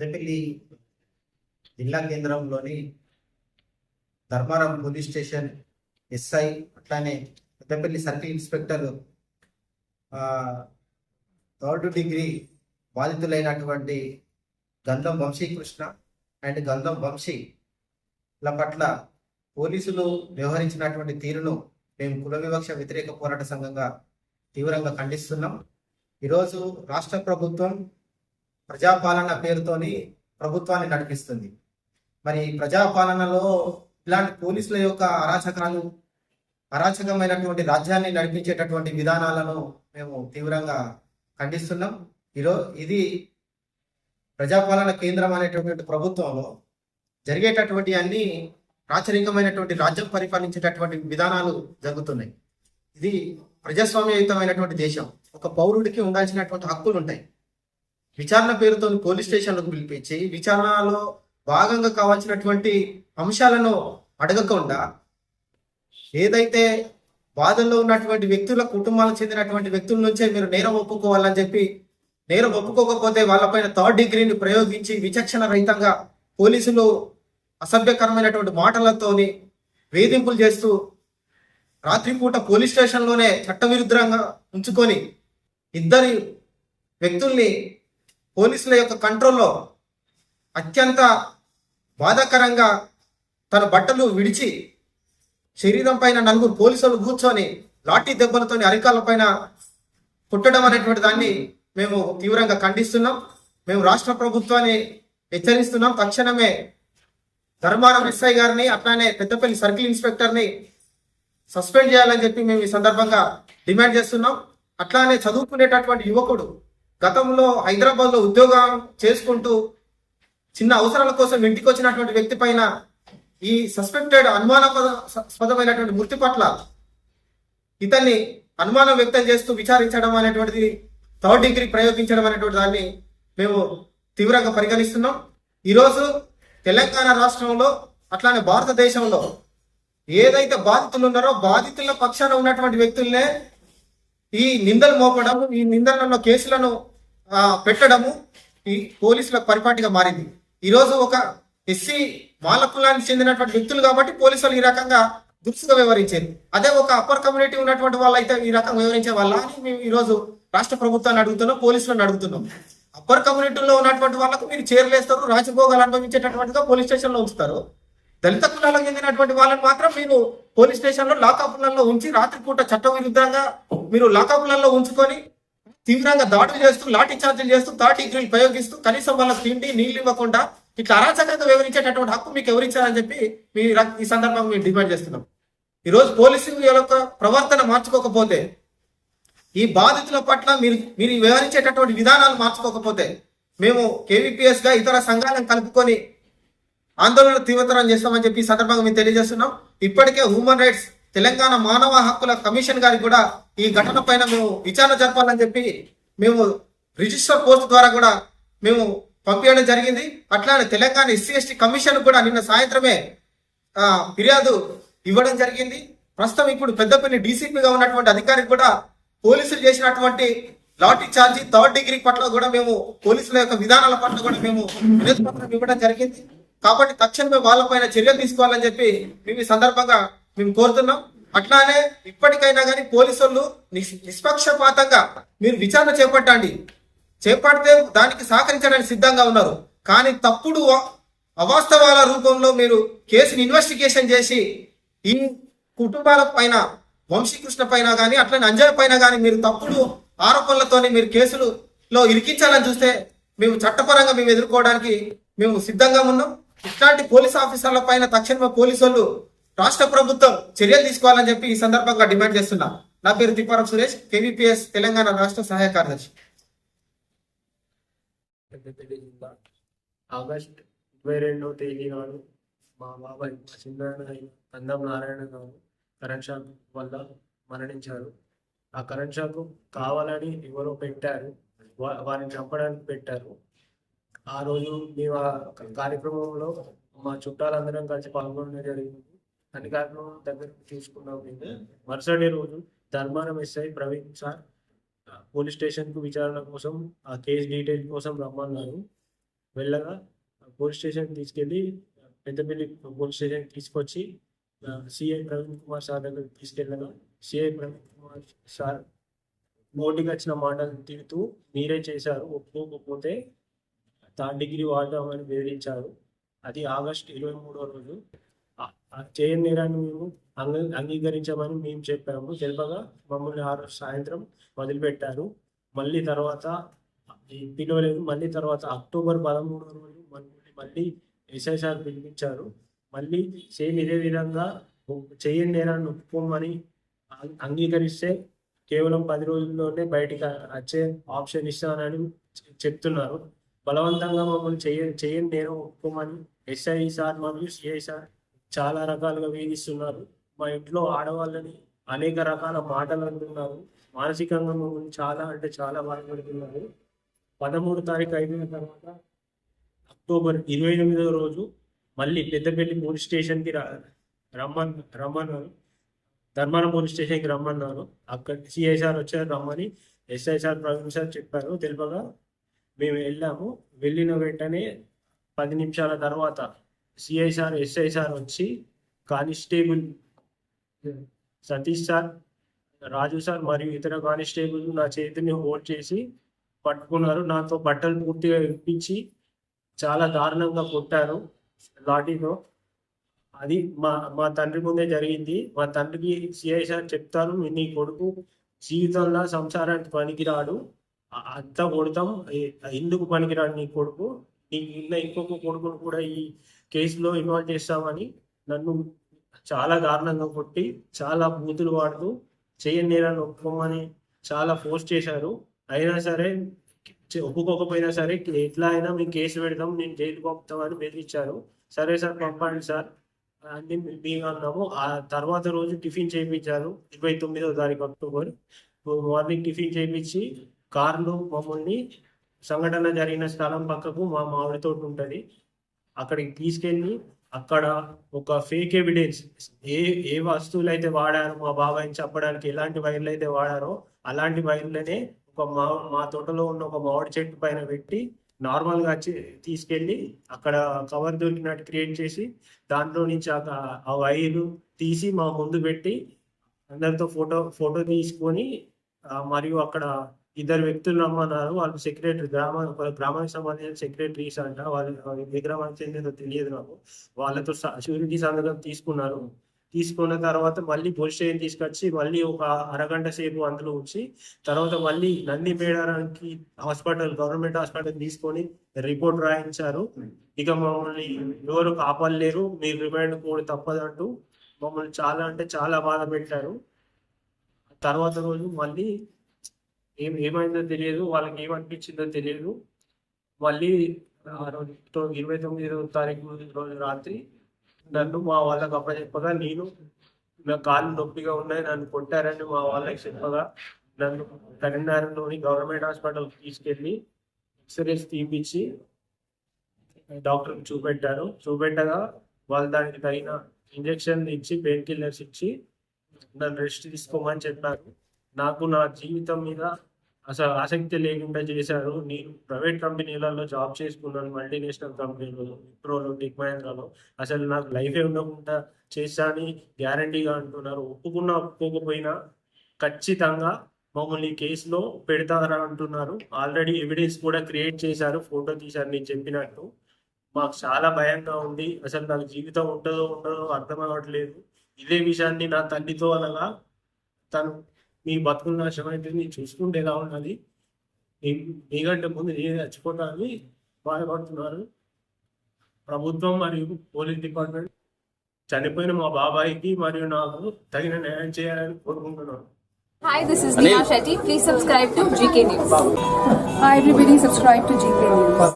పెద్దపల్లి జిల్లా కేంద్రంలోని Dharmaram police station SI అట్లానే Peddapalli circle inspector third degree బాధితులైనటువంటి Gandham Vamshikrishna and గంధం వంశీల పట్ల పోలీసులు వ్యవహరించినటువంటి తీరును మేము కుల వివక్ష వ్యతిరేక పోరాట సంఘంగా తీవ్రంగా ఖండిస్తున్నాం. ఈరోజు రాష్ట్ర ప్రభుత్వం ప్రజాపాలన పేరుతోని ప్రభుత్వాన్ని నడిపిస్తుంది. మరి ప్రజాపాలనలో ఇలాంటి పోలీసుల యొక్క అరాచకాలు అరాచకమైనటువంటి రాజ్యాన్ని నడిపించేటటువంటి విధానాలను మేము తీవ్రంగా ఖండిస్తున్నాం. ఈరోజు ఇది ప్రజాపాలన కేంద్రం అనేటటువంటి ప్రభుత్వంలో జరిగేటటువంటి అన్ని రాచరికమైనటువంటి రాజ్యం పరిపాలించేటటువంటి విధానాలు జరుగుతున్నాయి. ఇది ప్రజాస్వామ్యయుతమైనటువంటి దేశం. ఒక పౌరుడికి ఉండాల్సినటువంటి హక్కులు ఉంటాయి విచారణ పేరుతో పోలీస్ స్టేషన్లకు పిలిపించి విచారణలో భాగంగా కావాల్సినటువంటి అంశాలను అడగకుండా ఏదైతే బాధల్లో ఉన్నటువంటి వ్యక్తుల కుటుంబాలకు చెందినటువంటి వ్యక్తుల నుంచే మీరు నేరం ఒప్పుకోవాలని చెప్పి నేరం ఒప్పుకోకపోతే వాళ్ళపైన థర్డ్ డిగ్రీని ప్రయోగించి విచక్షణ రహితంగా పోలీసులు అసభ్యకరమైనటువంటి మాటలతోని వేధింపులు చేస్తూ రాత్రిపూట పోలీస్ స్టేషన్లోనే చట్టవిరుద్ధంగా ఉంచుకొని ఇద్దరి వ్యక్తుల్ని పోలీసుల యొక్క కంట్రోల్లో అత్యంత బాధాకరంగా తన బట్టలు విడిచి శరీరం పైన నలుగురు పోలీసులు కూర్చొని లాఠీ దెబ్బలతోని అరికాల పైన పుట్టడం అనేటువంటి దాన్ని మేము తీవ్రంగా ఖండిస్తున్నాం. మేము రాష్ట్ర ప్రభుత్వాన్ని హెచ్చరిస్తున్నాం. తక్షణమే ధర్మారం ఎస్ఐ గారిని అట్లానే పెద్దపల్లి సర్కిల్ ఇన్స్పెక్టర్ని సస్పెండ్ చేయాలని చెప్పి మేము ఈ సందర్భంగా డిమాండ్ చేస్తున్నాం. అట్లానే చదువుకునేటటువంటి యువకుడు గతంలో హైదరాబాద్లో ఉద్యోగం చేసుకుంటూ చిన్న అవసరాల కోసం ఇంటికి వచ్చినటువంటి వ్యక్తి పైన ఈ సస్పెక్టెడ్ అనుమానాస్పదమైనటువంటి మృతి పట్ల ఇతన్ని అనుమానం వ్యక్తం చేస్తూ విచారించడం అనేటువంటిది థర్డ్ డిగ్రీ ప్రయోగించడం అనేటువంటి దాన్ని మేము తీవ్రంగా పరిగణిస్తున్నాం. ఈరోజు తెలంగాణ రాష్ట్రంలో అట్లానే భారతదేశంలో ఏదైతే బాధితులు ఉన్నారో బాధితుల పక్షాన ఉన్నటువంటి వ్యక్తుల్నే ఈ నిందలు మోపడం ఈ నిందలలో కేసులను పెట్టడము ఈ పోలీసుల పరిపాటిగా మారింది. ఈరోజు ఒక ఎస్సీ వాళ్ళ కులానికి చెందినటువంటి వ్యక్తులు కాబట్టి పోలీసులు ఈ రకంగా దురుసుగా వ్యవహరించారు. అదే ఒక అప్పర్ కమ్యూనిటీ ఉన్నటువంటి వాళ్ళు అయితే ఈ రకంగా వివరించే వాళ్ళ అని మేము ఈరోజు రాష్ట్ర ప్రభుత్వాన్ని అడుగుతున్నాం పోలీసులను అడుగుతున్నాం. అప్పర్ కమ్యూనిటీలో ఉన్నటువంటి వాళ్ళకు మీరు చేరలేస్తారు రాజభోగాలు అనుభవించేటటువంటిగా పోలీస్ స్టేషన్లో ఉంచుతారు. దళిత కులాలకు చెందినటువంటి వాళ్ళని మాత్రం మీరు పోలీస్ స్టేషన్లో లాకప్లలో ఉంచి రాత్రిపూట చట్ట విరుద్ధంగా మీరు లాకప్లలో ఉంచుకొని తీవ్రంగా దాడులు చేస్తూ లాఠీ చార్జీలు చేస్తూ థర్డ్ ప్రయోగిస్తూ కనీసం వాళ్ళకి తిండి నీళ్ళు ఇవ్వకుండా ఇట్లా అరాచకంగా వివరించేటటువంటి హక్కు మీకు ఎవరిచ్చారని చెప్పి మీ ఈ సందర్భంగా మేము డిమాండ్ చేస్తున్నాం. ఈరోజు పోలీసులు పోలీసు యొక్క ప్రవర్తన మార్చుకోకపోతే ఈ బాధితుల పట్ల మీరు మీరు వివరించేటటువంటి విధానాలు మార్చుకోకపోతే మేము కేవీపీఎస్గా ఇతర సంఘాలను కలుపుకొని ఆందోళన తీవ్రతరం చేస్తామని చెప్పి ఈ సందర్భంగా మేము తెలియజేస్తున్నాం. ఇప్పటికే హ్యూమన్ రైట్స్ తెలంగాణ మానవ హక్కుల కమిషన్ గారికి కూడా ఈ ఘటన పైన మేము విచారణ జరపాలని చెప్పి మేము రిజిస్టర్ పోస్ట్ ద్వారా కూడా మేము పంపించడం జరిగింది. అట్లానే తెలంగాణ ఎస్సీ ఎస్టీ కమిషన్ కూడా నిన్న సాయంత్రమే ఫిర్యాదు ఇవ్వడం జరిగింది. ప్రస్తుతం ఇప్పుడు పెద్దపల్లి డీసీపీగా ఉన్నటువంటి అధికారికి కూడా పోలీసులు చేసినటువంటి లాఠీ చార్జీ థర్డ్ డిగ్రీ పట్ల కూడా మేము పోలీసుల యొక్క విధానాల పట్ల కూడా మేము వినతి పత్రం ఇవ్వడం జరిగింది. కాబట్టి తక్షణమే వాళ్ళపైన చర్యలు తీసుకోవాలని చెప్పి మేము ఈ సందర్భంగా మేము కోరుతున్నాం. అట్లానే ఇప్పటికైనా కానీ పోలీసులు నిష్- నిష్పక్షపాతంగా మీరు విచారణ చేపట్టండి. చేపడితే దానికి సహకరించడానికి సిద్ధంగా ఉన్నారు. కానీ తప్పుడు అవాస్తవాల రూపంలో మీరు కేసుని ఇన్వెస్టిగేషన్ చేసి ఈ కుటుంబాల పైన వంశీకృష్ణ పైన కానీ అట్లనే అంజయ్ పైన కానీ మీరు తప్పుడు ఆరోపణలతోనే మీరు కేసులలో ఇరికించాలని చూస్తే మేము చట్టపరంగా మేము ఎదుర్కోవడానికి మేము సిద్ధంగా ఉన్నాం. ఇట్లాంటి పోలీస్ ఆఫీసర్ల పైన తక్షణమే పోలీసు వాళ్ళు రాష్ట్ర ప్రభుత్వం చర్యలు తీసుకోవాలని చెప్పి ఈ సందర్భంగా డిమాండ్ చేస్తున్నా. నా పేరు తిప్పారం సురేష్ కేవీపీఎస్ తెలంగాణ రాష్ట్ర సహాయ కార్యదర్శి. ఆగస్ట్ ఇరవై రెండవ తేదీ నాడు మా బాబాయ్ మా చిన్నాయన అందం నారాయణ గారు కరెంట్ షాక్ వల్ల మరణించారు. ఆ కరెంట్ షాక్ కావాలని ఎవరో పెట్టారు. వారిని చంపడానికి పెట్టారు. ఆ రోజు మేము ఆ కార్యక్రమంలో మా చుట్టాలందరం కలిసి పాల్గొనడం జరిగింది. అధికారులు దగ్గర చూసుకున్నాం మేము మరుసటి రోజు Dharmaram SI Praveen sir police స్టేషన్కు విచారణ కోసం ఆ కేసు డీటెయిల్ కోసం రమ్మన్నారు. వెళ్ళగా పోలీస్ స్టేషన్ తీసుకెళ్ళి పెద్దపల్లి పోలీస్ స్టేషన్ తీసుకొచ్చి సిఐ ప్రవీణ్ కుమార్ సార్ దగ్గర తీసుకెళ్ళగా సిఐ ప్రవీణ్ కుమార్ సార్ నోటికి వచ్చిన మాటలు తిడుతూ మీరే చేశారు ఒప్పుకోకపోతే థర్డ్ డిగ్రీ వాడదామని బెదిరించారు. అది ఆగస్ట్ ఇరవై మూడో రోజు. చేయని నేరాన్ని మేము అంగీ అంగీకరించామని మేము చెప్పాము. తెలిపగా మమ్మల్ని ఆ రోజు సాయంత్రం వదిలిపెట్టారు. మళ్ళీ తర్వాత పిలవలేదు. మళ్ళీ తర్వాత అక్టోబర్ పదమూడో రోజు మమ్మల్ని మళ్ళీ ఎస్ఐ సార్ పిలిపించారు. మళ్ళీ సేమ్ ఇదే విధంగా చేయని నేరాన్ని ఒప్పుకోమని అం- అంగీకరిస్తే కేవలం పది రోజుల్లోనే బయటికి వచ్చే ఆప్షన్ ఇస్తానని చెప్తున్నారు. బలవంతంగా మమ్మల్ని చేయ చేయని నేరం ఒప్పుకోమని ఎస్ఐ సార్ మరియు సిఐ సార్ చాలా రకాలుగా వేధిస్తున్నారు. మా ఇంట్లో ఆడవాళ్ళని అనేక రకాల మాటలు అంటున్నారు. మానసికంగా మమ్మల్ని చాలా అంటే చాలా బాధపడుతున్నారు. పదమూడు తారీఖు అయిపోయిన తర్వాత అక్టోబర్ ఇరవై ఎనిమిదవ రోజు మళ్ళీ పెద్దపల్లి పోలీస్ స్టేషన్కి రా రమ్మన్ రమ్మన్నారు. ధర్మారం పోలీస్ స్టేషన్కి రమ్మన్నారు. అక్కడ సిఐసార్ వచ్చారు రమ్మని ఎస్ఐసార్ ప్రవీణ్ సార్ చెప్పారు. తెలిపగా మేము వెళ్ళాము. వెళ్ళిన వెంటనే పది నిమిషాల తర్వాత సిఐ సార్ ఎస్ఐ సార్ వచ్చి constable Satish sir Raju sir మరియు ఇతర కానిస్టేబుల్ నా చేతిని హోల్డ్ చేసి పట్టుకున్నారు. నాతో బట్టలు పూర్తిగా ఇప్పించి చాలా దారుణంగా కొట్టారు లాఠీతో. అది మా మా తండ్రి ముందే జరిగింది. మా తండ్రికి సిఐ సార్ చెప్తారు నీ కొడుకు జీవితంలో సంసారానికి పనికిరాడు. అంతా కొడతాం. ఎందుకు పనికిరాడు నీ కొడుకు? నీ ఉన్న ఇంకొక కొడుకును కూడా ఈ కేసులో ఇన్వాల్వ్ చేస్తామని నన్ను చాలా దారుణంగా కొట్టి చాలా బూతులు వాడుతూ చేయని నేరాన్ని ఒప్పుకోమని చాలా ఫోర్స్ చేశారు. అయినా సరే ఒప్పుకోకపోయినా సరే ఎట్లా అయినా మేము కేసు పెడతాం నేను జైలు పంపుతామని బెదిరించారు. సరే సార్ పంపండి సార్. అని మేము అన్నాము. ఆ తర్వాత రోజు టిఫిన్ చేయించారు. ఇరవై తొమ్మిదో తారీఖు అక్టోబర్. మార్నింగ్ టిఫిన్ చేయించి కార్లో మమ్మల్ని సంఘటన జరిగిన స్థలం పక్కకు మా మామిడి తోట ఉంటుంది. అక్కడికి తీసుకెళ్ళి అక్కడ ఒక ఫేక్ ఎవిడెన్స్ ఏ ఏ వస్తువులు అయితే వాడారో మా బాబాయ్ చెప్పడానికి ఎలాంటి వైర్లు అయితే వాడారో అలాంటి వైర్లనే ఒక మా మా తోటలో ఉన్న ఒక మామిడి చెట్టు పైన పెట్టి నార్మల్గా వచ్చి తీసుకెళ్ళి అక్కడ కవర్ దొరికినట్టు క్రియేట్ చేసి దాంట్లో నుంచి ఆ- ఆ వైర్లు తీసి మా ముందు పెట్టి అందరితో ఫోటో ఫోటో తీసుకొని మరియు అక్కడ ఇద్దరు వ్యక్తులు రమ్మన్నారు వాళ్ళు సెక్రటరీ గ్రామ గ్రామానికి సంబంధించిన సెక్రటరీస్ అంట. వాళ్ళు ఏ గ్రామానికి చెందిందో తెలియదు నాకు. వాళ్ళతో షూరిటీ సంతకం తీసుకున్నారు. తీసుకున్న తర్వాత మళ్ళీ పోలీస్ స్టేషన్ తీసుకొచ్చి మళ్ళీ ఒక అరగంట సేపు అందులో ఉంచి తర్వాత మళ్ళీ నంది మేడారానికి హాస్పిటల్ గవర్నమెంట్ హాస్పిటల్ తీసుకొని రిపోర్ట్ రాయించారు. ఇక మమ్మల్ని ఎవరు కాపాడలేరు. మీరు రిమైండ్ కూడా తప్పదంటూ మమ్మల్ని చాలా అంటే చాలా బాధ పెట్టారు. తర్వాత రోజు మళ్ళీ ఏం ఏమైందో తెలియదు వాళ్ళకి ఏమనిపించిందో తెలియదు. మళ్ళీ ఇరవై తొమ్మిదో తారీఖు రోజు రాత్రి నన్ను మా వాళ్ళకి అప్పచెప్పగా నేను నా కాళ్ళు నొప్పిగా ఉన్నాయి నన్ను కొట్టారని మా వాళ్ళకి చెప్పగా నన్ను కరీంనగర్లోని గవర్నమెంట్ హాస్పిటల్ తీసుకెళ్ళి ఎక్స్రేస్ తీపించి డాక్టర్ చూపెట్టారు. చూపెట్టగా వాళ్ళు దానికి తగిన ఇంజెక్షన్ ఇచ్చి పెయిన్ కిల్లర్స్ ఇచ్చి నన్ను రెస్ట్ తీసుకోమని చెప్పారు. నాకు నా జీవితం మీద అసలు ఆసక్తి లేకుండా చేశారు. నేను ప్రైవేట్ కంపెనీలలో జాబ్ చేసుకున్నాను మల్టీనేషనల్ కంపెనీలు, విప్రోలో టెక్ అసలు నాకు లైఫే ఉండకుండా చేస్తా అని గ్యారంటీగా అంటున్నారు. ఒప్పుకున్నా ఒప్పుకోకపోయినా ఖచ్చితంగా మమ్మల్ని కేసులో పెడతారా అంటున్నారు. ఆల్రెడీ ఎవిడెన్స్ కూడా క్రియేట్ చేశారు ఫోటో తీశారు నేను చెప్పినట్టు. మాకు చాలా భయంగా ఉంది. అసలు నాకు జీవితం ఉంటుందో ఉండదో అర్థం అవ్వట్లేదు. ఇదే విషయాన్ని నా తల్లితో అనగా తను మీ బతుకులు నాశనం అయితే నేను చూసుకుంటే ఎలా ఉన్నది మీ- మీకంటే ముందు నేను చచ్చిపోతానని బాధపడుతున్నారు ప్రభుత్వం మరియు పోలీస్ డిపార్ట్మెంట్ చనిపోయిన మా బాబాయికి మరియు నాకు తగిన న్యాయం చేయాలని కోరుకుంటున్నాను Hi, this is Neha Shetty. Please subscribe to GK News. Hi everybody, subscribe to GK News.